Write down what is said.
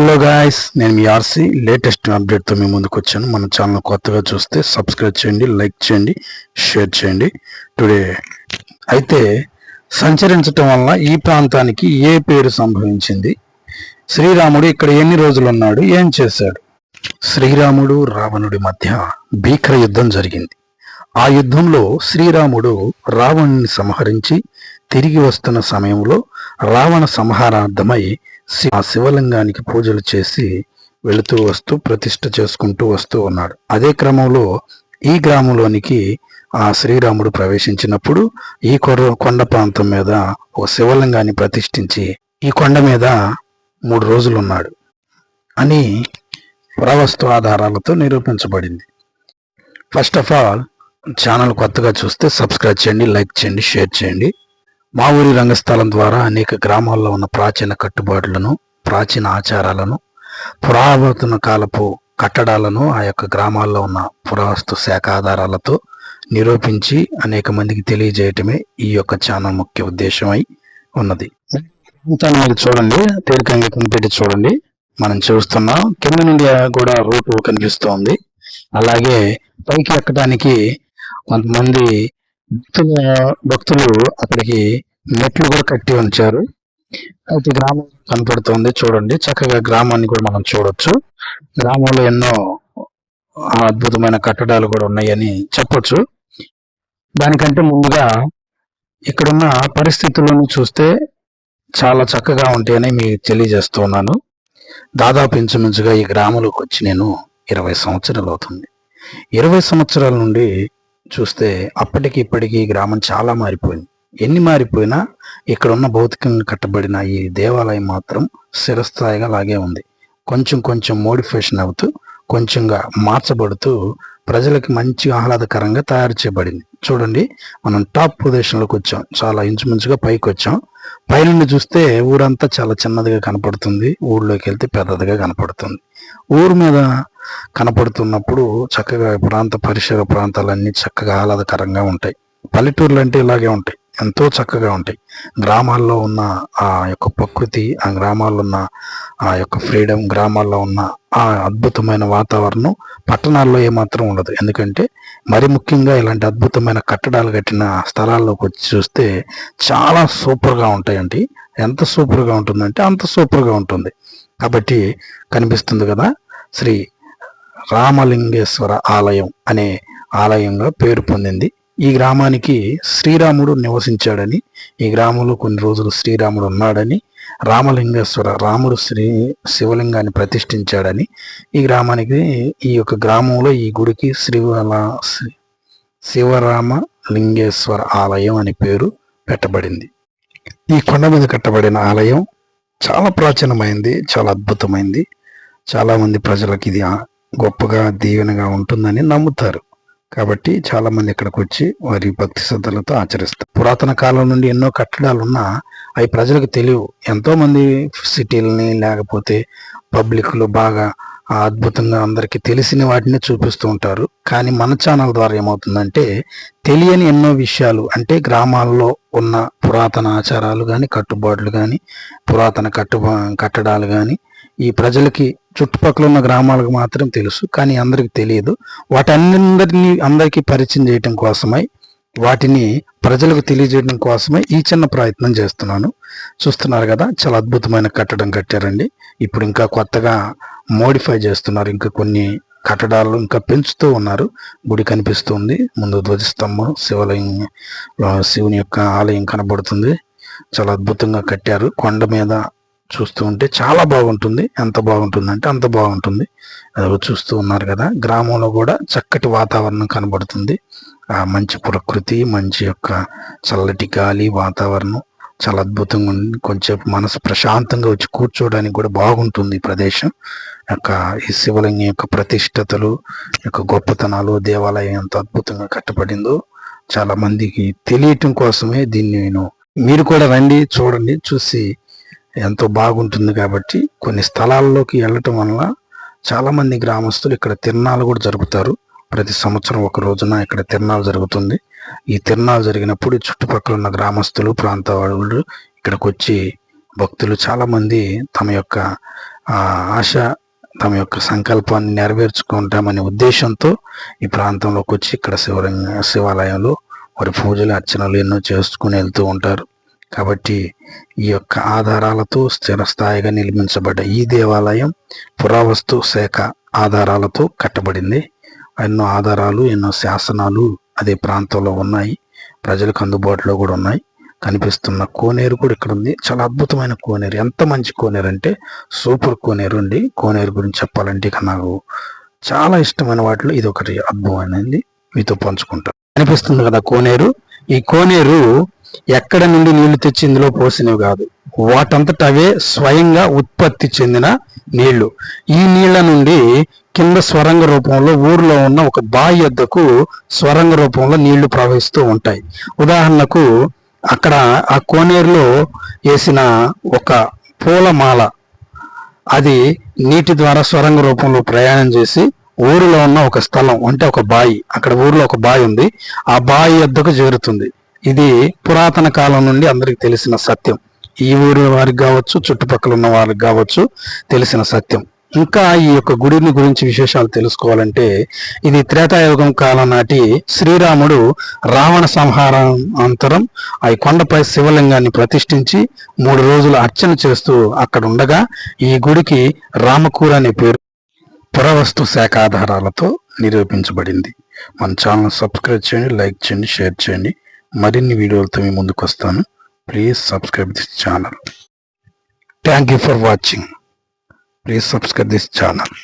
Hello guys నేను మీ RC latest అప్డేట్తో మీ ముందుకు వచ్చాను. మన ఛానల్ కొత్తగా చూస్తే సబ్స్క్రైబ్ చేయండి లైక్ చేయండి షేర్ చేయండి. టుడే అయితే సంచరించటం వల్ల ఈ ప్రాంతానికి ఏ పేరు సంభవించింది? శ్రీరాముడు ఇక్కడ ఎన్ని రోజులు ఉన్నాడు ఏం చేశాడు? శ్రీరాముడు రావణుడి మధ్య భీకర యుద్ధం జరిగింది. ఆ యుద్ధంలో శ్రీరాముడు రావణుని సంహరించి తిరిగి వస్తున్న సమయంలో రావణ సంహారార్థమై ఆ శివలింగానికి పూజలు చేసి వెళుతూ వస్తూ ప్రతిష్ట చేసుకుంటూ వస్తూ ఉన్నాడు. అదే క్రమంలో ఈ గ్రామంలోనికి ఆ శ్రీరాముడు ప్రవేశించినప్పుడు ఈ కొర కొండ ప్రాంతం మీద ఒక శివలింగాన్ని ప్రతిష్ఠించి ఈ కొండ మీద మూడు రోజులు ఉన్నాడు అని పురావస్తు ఆధారాలతో నిరూపించబడింది. ఫస్ట్ ఆఫ్ ఆల్ ఛానల్ కొత్తగా చూస్తే సబ్స్క్రైబ్ చేయండి లైక్ చేయండి షేర్ చేయండి. మా ఊరి రంగస్థలం ద్వారా అనేక గ్రామాల్లో ఉన్న ప్రాచీన కట్టుబాట్లను ప్రాచీన ఆచారాలను పురాతన కాలపు కట్టడాలను ఆ యొక్క గ్రామాల్లో ఉన్న పురావస్తు శాఖ ఆధారాలతో నిరూపించి అనేక మందికి తెలియజేయటమే ఈ యొక్క ఛానల్ ముఖ్య ఉద్దేశమై ఉన్నది. మీరు చూడండి తేలికంగా కనిపెట్టి చూడండి. మనం చూస్తున్నాం కింద నుండి కూడా రూట్ కనిపిస్తోంది. అలాగే పైకి ఎక్కడానికి కొంతమంది భక్తుల భక్తులు అక్కడికి మెట్లు కూడా కట్టి ఉంచారు. అయితే గ్రామం కనపడుతోంది చూడండి. చక్కగా గ్రామాన్ని కూడా మనం చూడొచ్చు. గ్రామంలో ఎన్నో అద్భుతమైన కట్టడాలు కూడా ఉన్నాయని చెప్పొచ్చు. దానికంటే ముందుగా ఇక్కడున్న పరిస్థితులను చూస్తే చాలా చక్కగా ఉంటాయని మీకు తెలియజేస్తున్నాను. దాదాపు ఇంచుమించుగా ఈ గ్రామంలోకి వచ్చి నేను ఇరవై సంవత్సరాలు అవుతుంది. ఇరవై సంవత్సరాల నుండి చూస్తే అప్పటికి ఇప్పటికి గ్రామం చాలా మారిపోయింది. ఎన్ని మారిపోయినా ఇక్కడ ఉన్న భౌతికంగా కట్టబడిన ఈ దేవాలయం మాత్రం స్థిరస్థాయిగా లాగే ఉంది. కొంచెం కొంచెం మోడిఫికేషన్ అవుతూ కొంచెంగా మార్చబడుతూ ప్రజలకు మంచి ఆహ్లాదకరంగా తయారు చేయబడింది. చూడండి మనం టాప్ ప్రదేశంలోకి వచ్చాం. చాలా ఇంచుమించుగా పైకి వచ్చాం. పైనుండి చూస్తే ఊరంతా చాలా చిన్నదిగా కనపడుతుంది. ఊళ్ళోకి వెళ్తే పెద్దదిగా కనపడుతుంది. ఊరు మీద కనపడుతున్నప్పుడు చక్కగా ప్రాంత పరిసర ప్రాంతాలన్నీ చక్కగా ఆహ్లాదకరంగా ఉంటాయి. పల్లెటూర్లు అంటే ఇలాగే ఉంటాయి. ఎంతో చక్కగా ఉంటాయి. గ్రామాల్లో ఉన్న ఆ యొక్క ప్రకృతి ఆ గ్రామాల్లో ఉన్న ఆ యొక్క ఫ్రీడమ్ గ్రామాల్లో ఉన్న ఆ అద్భుతమైన వాతావరణం పట్టణాల్లో ఏమాత్రం ఉండదు. ఎందుకంటే మరి ముఖ్యంగా ఇలాంటి అద్భుతమైన కట్టడాలు కట్టిన స్థలాల్లోకి వచ్చి చూస్తే చాలా సూపర్గా ఉంటాయండి. ఎంత సూపర్గా ఉంటుందంటే అంత సూపర్గా ఉంటుంది. కాబట్టి కనిపిస్తుంది కదా శ్రీ రామలింగేశ్వర ఆలయం అనే ఆలయంగా పేరు పొందింది. ఈ గ్రామానికి శ్రీరాముడు నివసించాడని ఈ గ్రామంలో కొన్ని రోజులు శ్రీరాముడు ఉన్నాడని రామలింగేశ్వర రాముడు శ్రీ శివలింగాన్ని ప్రతిష్ఠించాడని ఈ గ్రామానికి ఈ యొక్క గ్రామంలో ఈ గుడికి శ్రీవల శ్రీ- శివరామ లింగేశ్వర ఆలయం అని పేరు పెట్టబడింది. ఈ కొండ మీద కట్టబడిన ఆలయం చాలా ప్రాచీనమైంది చాలా అద్భుతమైంది. చాలామంది ప్రజలకు ఇది గొప్పగా దీవెనగా ఉంటుందని నమ్ముతారు. కాబట్టి చాలా మంది ఇక్కడికి వచ్చి వారి భక్తి శ్రద్ధలతో ఆచరిస్తారు. పురాతన కాలం నుండి ఎన్నో కట్టడాలు ఉన్నా అవి ప్రజలకు తెలియవు. ఎంతో మంది సిటీలని లేకపోతే పబ్లిక్లు బాగా అద్భుతంగా అందరికీ తెలిసిన వాటిని చూపిస్తూ ఉంటారు. కానీ మన ఛానల్ ద్వారా ఏమవుతుందంటే తెలియని ఎన్నో విషయాలు అంటే గ్రామాల్లో ఉన్న పురాతన ఆచారాలు కానీ కట్టుబాట్లు కానీ పురాతన కట్టు కట్టడాలు కానీ ఈ ప్రజలకి చుట్టుపక్కల ఉన్న గ్రామాలకు మాత్రం తెలుసు కానీ అందరికి తెలియదు. వాటన్నిందరినీ అందరికీ పరిచయం చేయటం కోసమై వాటిని ప్రజలకు తెలియజేయడం కోసమే ఈ చిన్న ప్రయత్నం చేస్తున్నాను. చూస్తున్నారు కదా చాలా అద్భుతమైన కట్టడం కట్టారండి. ఇప్పుడు ఇంకా కొత్తగా మోడిఫై చేస్తున్నారు. ఇంకా కొన్ని కట్టడాలు ఇంకా పెంచుతూ ఉన్నారు. గుడి కనిపిస్తుంది. ముందు ధ్వజస్తంభం శివలింగం శివుని యొక్క ఆలయం కనబడుతుంది. చాలా అద్భుతంగా కట్టారు. కొండ మీద చూస్తూ ఉంటే చాలా బాగుంటుంది. ఎంత బాగుంటుందంటే అంత బాగుంటుంది. అదిగో చూస్తూ ఉన్నారు కదా. గ్రామంలో కూడా చక్కటి వాతావరణం కనబడుతుంది. ఆ మంచి ప్రకృతి మంచి యొక్క చల్లటి గాలి వాతావరణం చాలా అద్భుతంగా ఉంది. కొంచెం మనసు ప్రశాంతంగా వచ్చి కూర్చోవడానికి కూడా బాగుంటుంది ఈ ప్రదేశం. యొక్క ఈ శివలింగం యొక్క ప్రతిష్టతలు యొక్క గొప్పతనాలు దేవాలయం ఎంత అద్భుతంగా కట్టబడిందో చాలా మందికి తెలియటం కోసమే దీన్ని నేను మీరు కూడా రండి చూడండి చూసి ఎంతో బాగుంటుంది కాబట్టి కొన్ని స్థలాల్లోకి వెళ్ళటం వల్ల చాలామంది గ్రామస్తులు ఇక్కడ తిరణాలు కూడా జరుపుతారు. ప్రతి సంవత్సరం ఒక రోజున ఇక్కడ తిరణాలు జరుగుతుంది. ఈ తిరణాలు జరిగినప్పుడు చుట్టుపక్కల ఉన్న గ్రామస్తులు ప్రాంత వాళ్ళు ఇక్కడికి వచ్చి భక్తులు చాలామంది తమ యొక్క ఆశ తమ యొక్క సంకల్పాన్ని నెరవేర్చుకుంటామనే ఉద్దేశంతో ఈ ప్రాంతంలోకి వచ్చి ఇక్కడ శివరంగ శివాలయంలో వారి పూజలు అర్చనలు ఎన్నో చేసుకుని వెళ్తూ ఉంటారు. కాబట్టి ఈ యొక్క ఆధారాలతో స్థిరస్థాయిగా నిర్మించబడ్డ ఈ దేవాలయం పురావస్తు శాఖ ఆధారాలతో కట్టబడింది. ఎన్నో ఆధారాలు ఎన్నో శాసనాలు అదే ప్రాంతంలో ఉన్నాయి. ప్రజలకు అందుబాటులో కూడా ఉన్నాయి. కనిపిస్తున్న కోనేరు కూడా ఇక్కడ ఉంది. చాలా అద్భుతమైన కోనేరు. ఎంత మంచి కోనేరు అంటే సూపర్ కోనేరు అండి. కోనేరు గురించి చెప్పాలంటే ఇక నాకు చాలా ఇష్టమైన వాటిలో ఇది ఒకటి అద్భుతమైనది. మీతో పంచుకుంటాను కనిపిస్తుంది కదా కోనేరు. ఈ కోనేరు ఎక్కడ నుండి నీళ్ళు తెచ్చి ఇందులో పోసినవి కాదు. వాటంతట అవే స్వయంగా ఉత్పత్తి చెందిన నీళ్ళు. ఈ నీళ్ళ నుండి కింద స్వరంగ రూపంలో ఊర్లో ఉన్న ఒక బావి వద్దకు స్వరంగ రూపంలో నీళ్ళు ప్రవహిస్తూ ఉంటాయి. ఉదాహరణకు అక్కడ ఆ కోనేరులో వేసిన ఒక పూలమాల. అది నీటి ద్వారా స్వరంగ రూపంలో ప్రయాణం చేసి ఊరిలో ఉన్న ఒక స్థలం అంటే ఒక బావి అక్కడ ఊరిలో ఒక బావి ఉంది. ఆ బావి వద్దకు చేరుతుంది. ఇది పురాతన కాలం నుండి అందరికి తెలిసిన సత్యం. ఈ ఊరి వారికి కావచ్చు చుట్టుపక్కల ఉన్న వారికి కావచ్చు తెలిసిన సత్యం. ఇంకా ఈ యొక్క గుడిని గురించి విశేషాలు తెలుసుకోవాలంటే ఇది త్రేతాయుగం కాలం నాటి శ్రీరాముడు రావణ సంహారం అంతరం ఆ కొండపై శివలింగాన్ని ప్రతిష్ఠించి మూడు రోజులు అర్చన చేస్తూ అక్కడ ఉండగా ఈ గుడికి రామకూర అనే పేరు పురావస్తు శాఖ ఆధారాలతో నిరూపించబడింది. మన ఛానల్ సబ్స్క్రైబ్ చేయండి లైక్ చేయండి షేర్ చేయండి. మరిన్ని వీడియోలతో మీ ముందుకు వస్తాను please subscribe this channel thank you for watching please subscribe this channel